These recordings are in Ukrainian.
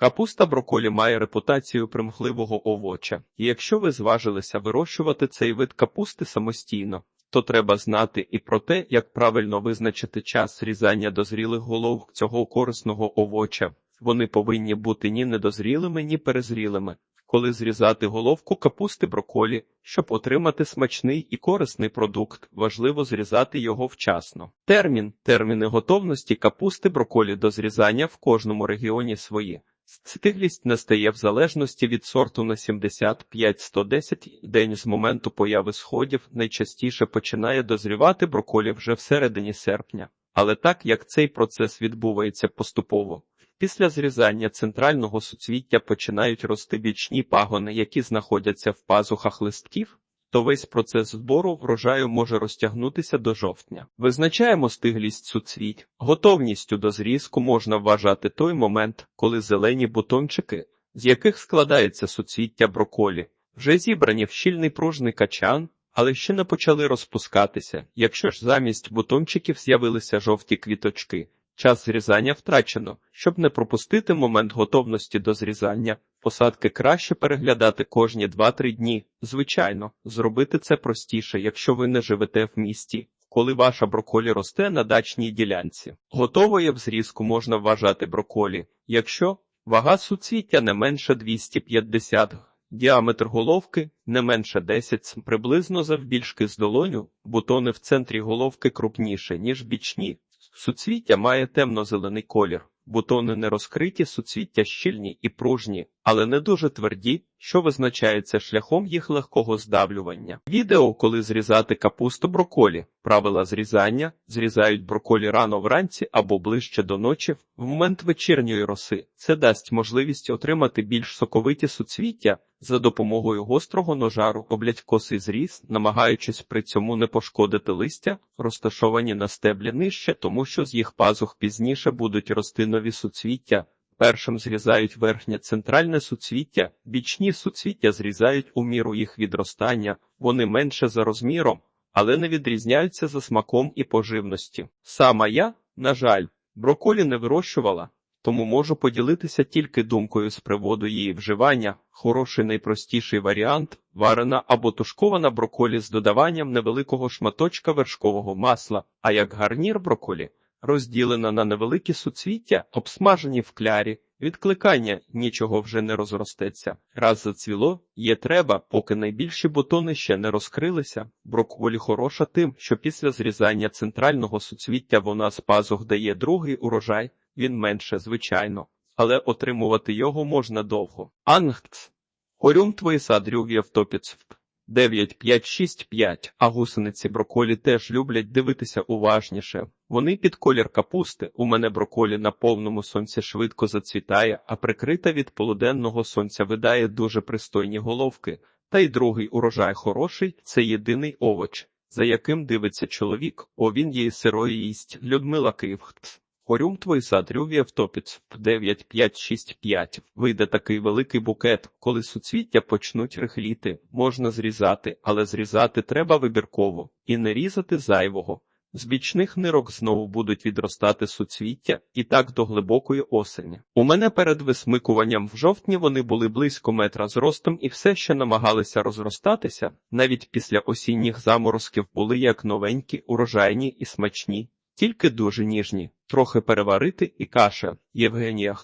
Капуста броколі має репутацію примхливого овоча, і якщо ви зважилися вирощувати цей вид капусти самостійно, то треба знати і про те, як правильно визначити час зрізання дозрілих голов цього корисного овоча. Вони повинні бути ні недозрілими, ні перезрілими. Коли зрізати головку капусти броколі, щоб отримати смачний і корисний продукт, важливо зрізати його вчасно. Термін терміни готовності капусти броколі до зрізання в кожному регіоні свої. Стиглість настає в залежності від сорту на 75-110 день з моменту появи сходів найчастіше починає дозрівати броколі вже всередині серпня. Але так як цей процес відбувається поступово, після зрізання центрального суцвіття починають рости бічні пагони, які знаходяться в пазухах листків, то весь процес збору врожаю може розтягнутися до жовтня. Визначаємо стиглість суцвіть. Готовністю до зрізку можна вважати той момент, коли зелені бутончики, з яких складається суцвіття броколі, вже зібрані в щільний пружний качан, але ще не почали розпускатися. Якщо ж замість бутончиків з'явилися жовті квіточки, час зрізання втрачено. Щоб не пропустити момент готовності до зрізання, посадки краще переглядати кожні 2-3 дні. Звичайно, зробити це простіше, якщо ви не живете в місті. Коли ваша броколі росте на дачній ділянці, готовою зрізку можна вважати броколі, якщо вага суцвіття не менше 250 Діаметр головки не менше 10 см, приблизно завбільшки з долоню, бутони в центрі головки крупніше, ніж бічні. Суцвіття має темно-зелений колір, бутони не розкриті, суцвіття щільні і пружні, але не дуже тверді, що визначається шляхом їх легкого здавлювання. Відео, коли зрізати капусту броколі. Правила зрізання зрізають броколі рано вранці або ближче до ночі в момент вечірньої роси. Це дасть можливість отримати більш соковиті суцвіття. За допомогою гострого ножару роблять косий зріз, намагаючись при цьому не пошкодити листя, розташовані на стеблі нижче, тому що з їх пазух пізніше будуть рости нові суцвіття. Першим зрізають верхнє центральне суцвіття, бічні суцвіття зрізають у міру їх відростання, вони менше за розміром, але не відрізняються за смаком і поживності. Сама я, на жаль, броколі не вирощувала, тому можу поділитися тільки думкою з приводу її вживання. Хороший найпростіший варіант варена або тушкована броколі з додаванням невеликого шматочка вершкового масла, а як гарнір броколі розділена на невеликі суцвіття, обсмажені в клярі. Відкликання нічого вже не розростеться. Раз зацвіло, є треба, поки найбільші бутони ще не розкрилися. Брокколі хороша тим, що після зрізання центрального суцвіття вона з пазух дає другий урожай, він менше, звичайно, але отримувати його можна довго. Ангтс. Орюм твої садрюв'я втопіцвп. 9565, а гусениці броколі теж люблять дивитися уважніше. Вони під колір капусти. У мене броколі на повному сонці швидко зацвітає, а прикрита від полуденного сонця видає дуже пристойні головки. Та й другий урожай хороший це єдиний овоч, за яким дивиться чоловік. О він її сирої їсть. Людмила Київхт. Орюм твой сад рюв'я втопіць в 9565. Вийде такий великий букет, коли суцвіття почнуть рихліти, можна зрізати, але зрізати треба вибірково і не різати зайвого. З бічних нирок знову будуть відростати суцвіття і так до глибокої осені. У мене перед висмикуванням в жовтні вони були близько метра зростом і все ще намагалися розростатися. Навіть після осінніх заморозків були як новенькі, урожайні і смачні. Тільки дуже ніжні, трохи переварити і каша. Євгенія.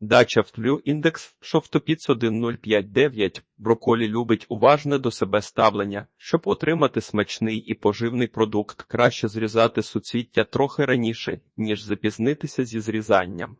Дача втлю індекс шовтопіц 1059. Броколі любить уважне до себе ставлення. Щоб отримати смачний і поживний продукт, краще зрізати суцвіття трохи раніше, ніж запізнитися зі зрізанням.